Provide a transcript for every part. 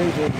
આવી જોઈએ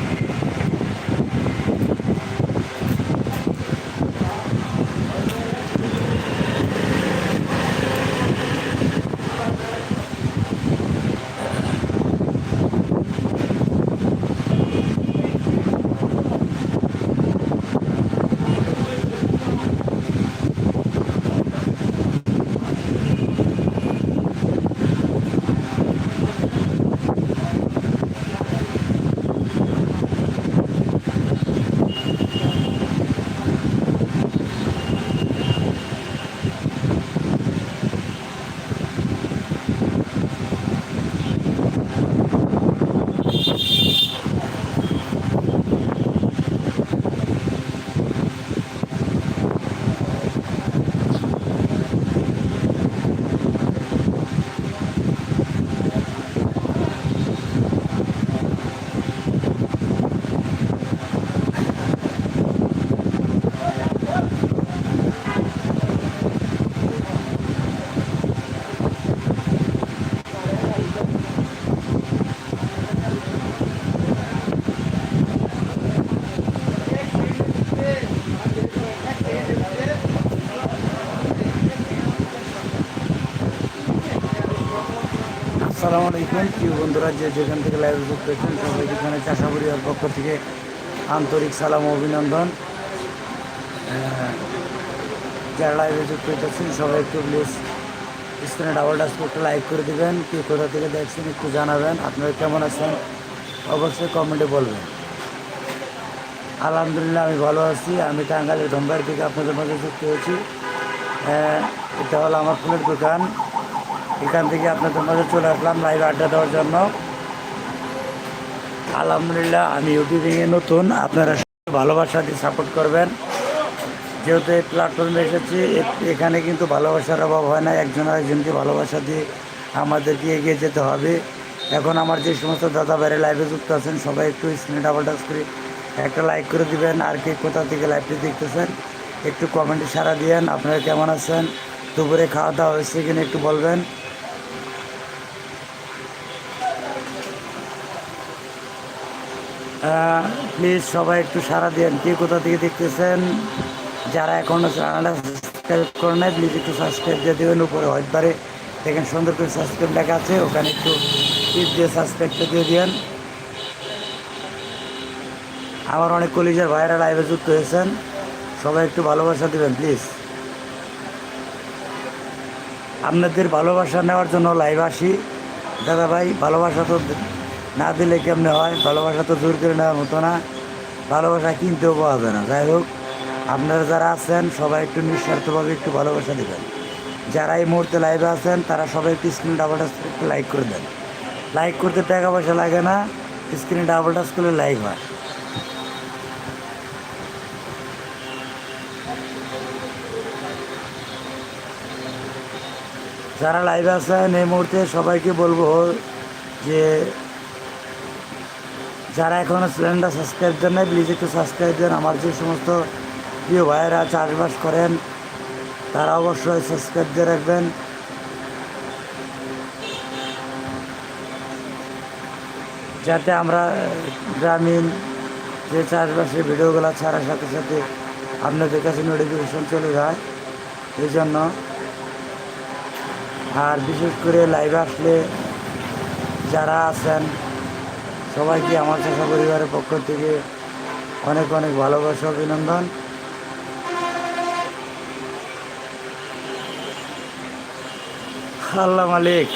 আসসালামু আলাইকুম। প্রিয় বন্ধুরা, যে যেখান থেকে লাইভ যুক্ত হয়েছেন সবাইকে এখানে চাষাবুড়িয়ার পক্ষ থেকে আন্তরিক সালাম অভিনন্দন। যারা লাইভে যুক্ত হইতেছেন, সবাই একটু প্লিজ স্ক্রিনে ডাবল ডাস একটা লাইক করে দিবেন। কে কোথা থেকে দেখছেন, একটু জানাবেন। আপনারা কেমন আছেন, অবশ্যই কমেন্টে বলবেন। আলহামদুলিল্লাহ, আমি ভালো আছি। আমি টাঙ্গালের ধম্বার থেকে আপনাদের মাঝে যুক্ত হয়েছি। এটা হলো আমার ফুলের দোকান। এখান থেকে আপনাদের মাঝে চলে আসলাম লাইভ আড্ডা দেওয়ার জন্য। আলহামদুলিল্লাহ, আমি ইউটিউবিংয়ে নতুন। আপনারা ভালোবাসা দিয়ে সাপোর্ট করবেন। যেহেতু এই প্ল্যাটফর্মে এসেছি এখানে কিন্তু ভালোবাসার অভাব হয় না। একজন আরেকজনকে ভালোবাসা দিয়ে আমাদেরকে এগিয়ে যেতে হবে। এখন আমার যে সমস্ত দাদা বাইরে লাইভে যুক্ত আছেন, সবাই একটু স্ক্রিনে ডাবল টাচ করে একটা লাইক করে দিবেন। আর কে কোথা থেকে লাইভটি দেখতেছেন, একটু কমেন্টে সারা দিয়েন। আপনারা কেমন আছেন? দুপুরে খাওয়া দাওয়া হয়েছে কিনা একটু বলবেন। প্লিজ সবাই একটু সারা দেন কে কোথা থেকে দেখতেছেন? যারা এখনও চ্যানেলটা সাবস্ক্রাইব করে নেয় প্লিজ একটু সাবস্ক্রাইব দিয়ে দেবেন। উপরে হোয়াইট বারে দেখেন সুন্দর করে সাবস্ক্রাইব লেখা আছে, ওখানে একটু টিপ দিয়ে সাবস্ক্রাইবটা দিয়ে দিন আমার অনেক কলিজার ভাইয়েরা লাইভে যুক্ত হয়েছেন। সবাই একটু ভালোবাসা দেবেন প্লিজ আপনাদের ভালোবাসা নেওয়ার জন্য লাইভ আসি। দাদা ভাই ভালোবাসা তো না দিলে কেমনে হয়? ভালোবাসা তো জোর করে নেওয়ার মতো না। ভালোবাসা কিনতেও পাওয়া যায় না। যাই হোক, আপনারা যারা আছেন, সবাই একটু নিঃস্বার্থভাবে একটু ভালোবাসা দেবেন। যারা এই মুহূর্তে লাইভে আছেন, তারা সবাই একটু স্ক্রিন ডাবল টাচ একটু লাইক করে দেন। লাইক করতে টাকা পয়সা লাগে না স্ক্রিনে ডাবল টাচ করলে লাইক হয়। যারা লাইভে আছেন, এই মুহূর্তে সবাইকে বলব যে যারা এখনও চ্যানেলটা সাবস্ক্রাইব দেন নাই প্লিজ একটু সাবস্ক্রাইব দেন। আমার যে সমস্ত প্রিয় ভাইয়েরা চাষবাস করেন, তারা অবশ্যই সাবস্ক্রাইব দিয়ে রাখবেন। যাতে আমরা গ্রামীণ যে চাষবাসের ভিডিওগুলো ছাড়ার সাথে সাথে আপনাদের কাছে নোটিফিকেশন চলে যায়, এই জন্য। আর বিশেষ করে লাইভে আসলে যারা আছেন সবাইকে আমার চাষা পরিবারের পক্ষ থেকে অনেক অনেক ভালোবাসা অভিনন্দন। আল্লাহ মালিক।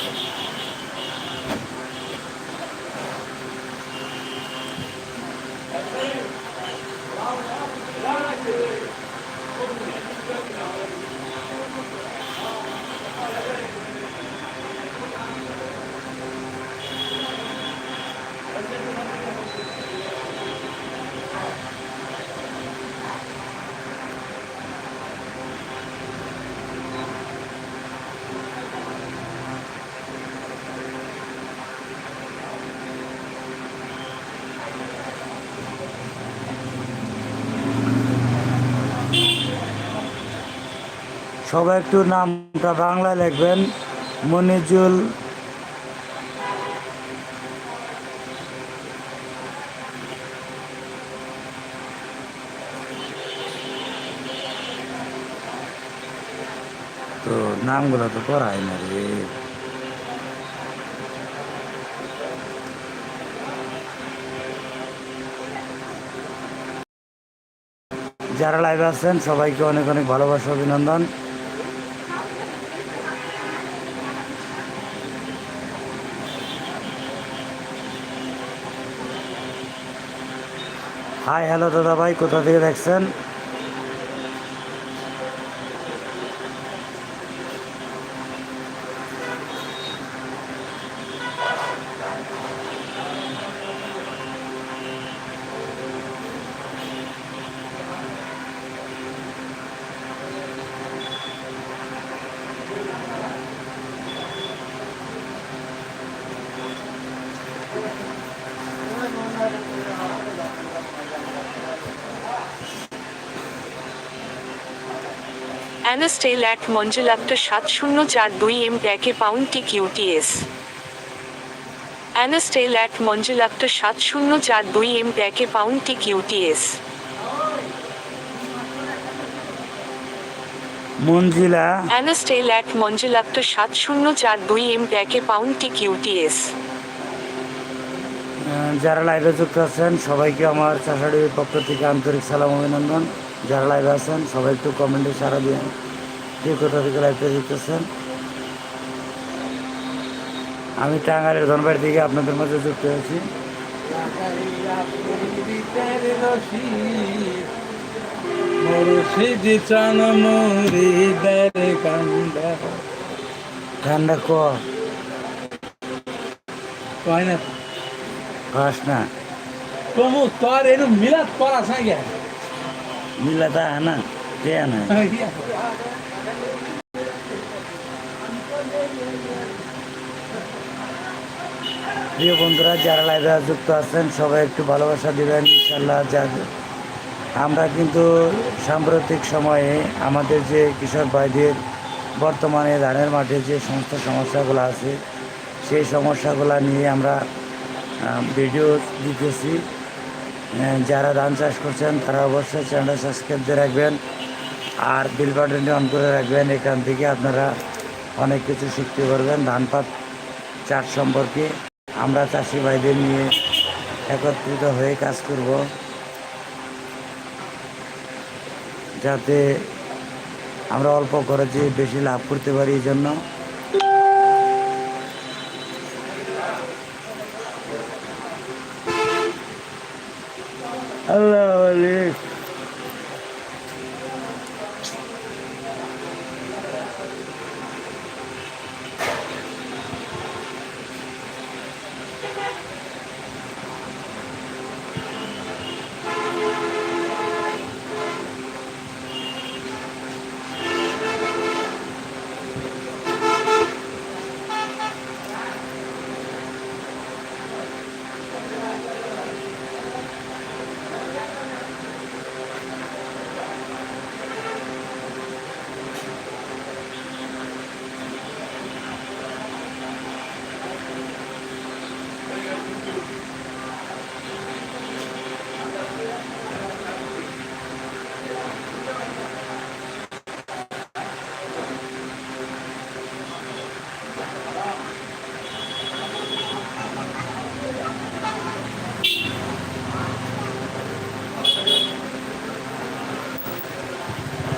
সবাই একটু নামটা বাংলায় লিখবেন। মনিজুল তো নামগুলো তো করাই না রে। যারা লাইভে আছেন, সবাইকে অনেক অনেক ভালোবাসা, অভিনন্দন। হাই হ্যালো দাদা ভাই কোথা থেকে দেখছেন? অ্যানাস্টেল অ্যাট মঞ্জুলাক্টা সাত শূন্য চার দুই এম একে পাউন্ড টি কিউটিএস অ্যানাস্টেল অ্যাট মঞ্জুলাক্টা সাত শূন্য চার দুই এম একে পাউন্ড টি কিউটিএস মঞ্জিলা অ্যানাস্টেল অ্যাট মঞ্জুলাক্টা সাত শূন্য চার দুই এম একে পাউন্ড টি কিউটিএস যারা লাইভে যুক্ত আছেন সবাইকে আমার চাষাডির পক্ষ থেকে আন্তরিক সালাম অভিনন্দন। যারা লাইভে আছেন সবাই একটু কমেন্টে সারা দিন কে কোথা থেকে লাইভে যুক্তেছেন আমি টাঙ্গারের ধনবাড়ি থেকে আপনাদের মধ্যে যুক্ত হয়েছি। ঠান্ডা কয় না। খাস না। তোর এনু মিলাত করা সাঙ্গে কে না প্রিয় বন্ধুরা, যারা লাইভে যুক্ত আছেন, সবাই একটু ভালোবাসা দেবেন ইনশাল্লাহ যা আমরা কিন্তু সাম্প্রতিক সময়ে আমাদের যে কৃষক ভাইদের বর্তমানে ধানের মাঠে যে সমস্ত সমস্যাগুলো আছে, সেই সমস্যাগুলো নিয়ে আমরা ভিডিও দিতেছি। যারা ধান চাষ করছেন, তারা অবশ্যই চ্যানেলটা সাবস্ক্রাইব দিয়ে রাখবেন। আর বিল বাটনটি অন করে রাখবেন। এখান থেকে আপনারা অনেক কিছু শিখতে পারবেন। ধান পাট চাষ সম্পর্কে আমরা চাষি ভাইদের নিয়ে একত্রিত হয়ে কাজ করব। যাতে আমরা অল্প খরচে বেশি লাভ করতে পারি এই জন্য। আল্লাহ।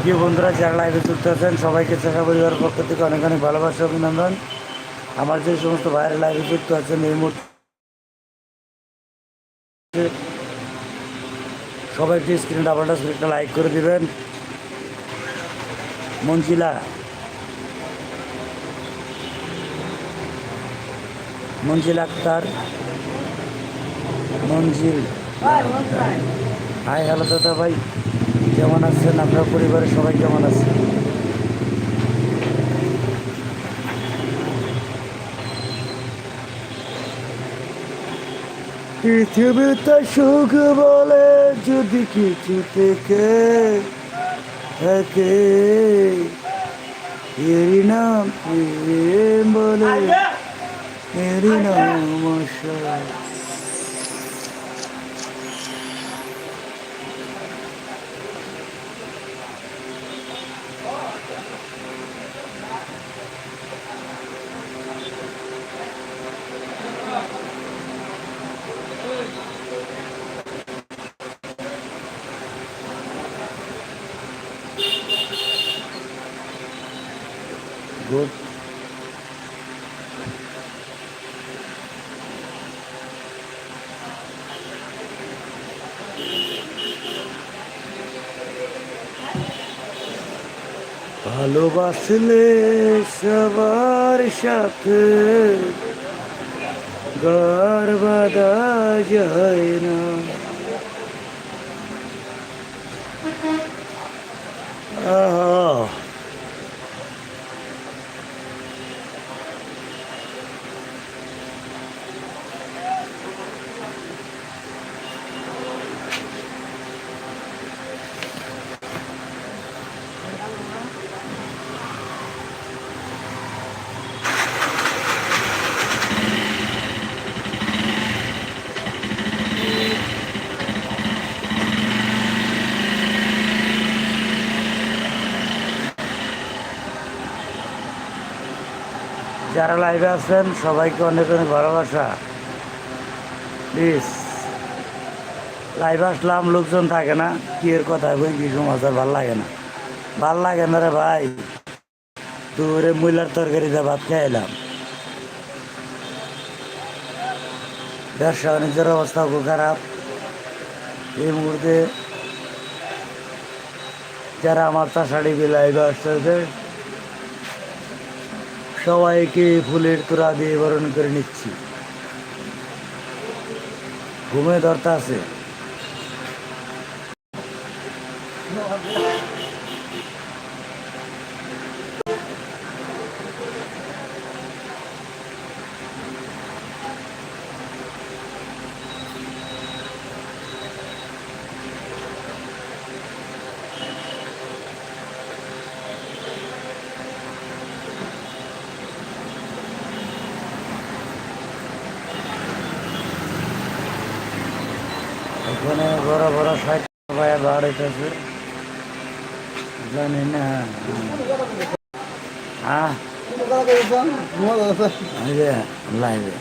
প্রিয় বন্ধুরা যারা লাইভে যুক্ত আছেন সবাইকে চেষ্টা পরিবারের পক্ষ থেকে অনেক অনেক ভালোবাসা অভিনন্দন। আমার যে সমস্ত বাইরের লাইভে যুক্ত আছেন এই মুহূর্তে সবাই একটি স্ক্রিন ডাবলটা স্ক্রিনটা লাইক করে দিবেন। মঞ্জিলা মঞ্জিল আক্তার। মঞ্জিল হাই হ্যালো দাদা ভাই। কেমন আছেন? আপনার পরিবারের সবাই কেমন আছে? পৃথিবীতে সুখ বলে যদি কিছু থেকে থাকে এরই নাম প্রেম বলে এরই নাম গুড ভালোবাসলে সবার সাথে গার বাঁধা যায় না। আহা যারা লাইভে আছেন, সবাইকে অনেক অনেক ভালোবাসা। প্লিজ লাইভে আসলাম, লোকজন থাকে না, কি এর কথা কই কি সমাচার, ভালো লাগে না। ভালো লাগে না রে ভাই। তোরে মূলার তরকারিতে ভাত খাইলাম। ব্যবসা বাণিজ্যের অবস্থা খুব খারাপ। এই মুহূর্তে যারা আমার চাষাড়ি লাইভে আসতেছে সবাইকে ফুলের তোরা দিয়ে বরণ করে নিচ্ছি। ঘুমে ধরতে আছে এখানে সাইড ভাইয়া বাড়াইতেছে জানি না। হ্যাঁ? লাইভে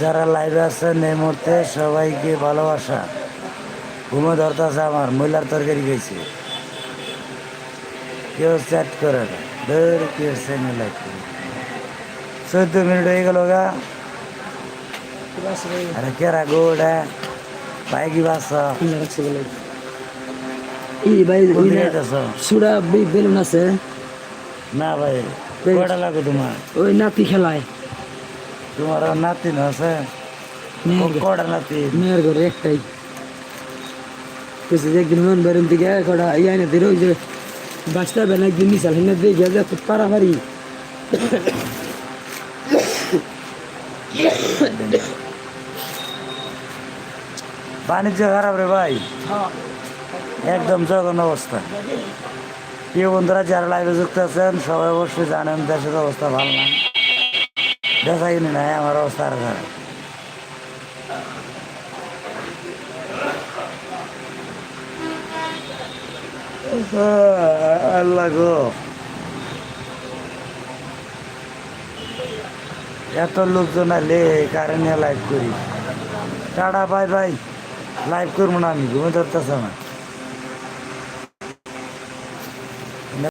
যারা লাইভে আছেন এই মুহূর্তে সবাইকে ভালোবাসা। ঘুমে ধরতেছে আমার মহিলার তরকারি গেছে কেউ চ্যাট করে না। ধর কেউ সেনে লাইভ চোদ্দ মিনিট হয়ে গেল গা। আরে কেরা গোড়া ভাই কি বাসা? এই ভাই সুরা বেলুন আছে। না ভাই কয়টা লাগো তোমার? ওই নাতি খেলায়। তোমার নাতি না আছে? কয়টা নাতি? মেয়ের ঘরে একটাই। কিছু একদিন মন বেরোন থেকে কটা ইয়াই না দিল যে বাঁচতে হবে না একদিন মিশাল হিনে দিয়ে গিয়ে যে পারাপারি। বাণিজ্য খারাপ রে ভাই। একদম জঘন্য অবস্থা। প্রিয় বন্ধুরা, যারা লাইভে যুক্ত আছেন, সবাই অবশ্যই জানেন দেশের অবস্থা ভালো না। দেখা কিনি নাই, আমার অবস্থা আর খারাপ। আল্লাহ গো। এত লোকজন আলে কারেন্ট লাইভ করি। টাটা বাই বাই লাইভ করব না আমি ঘুমে ধরতেছে না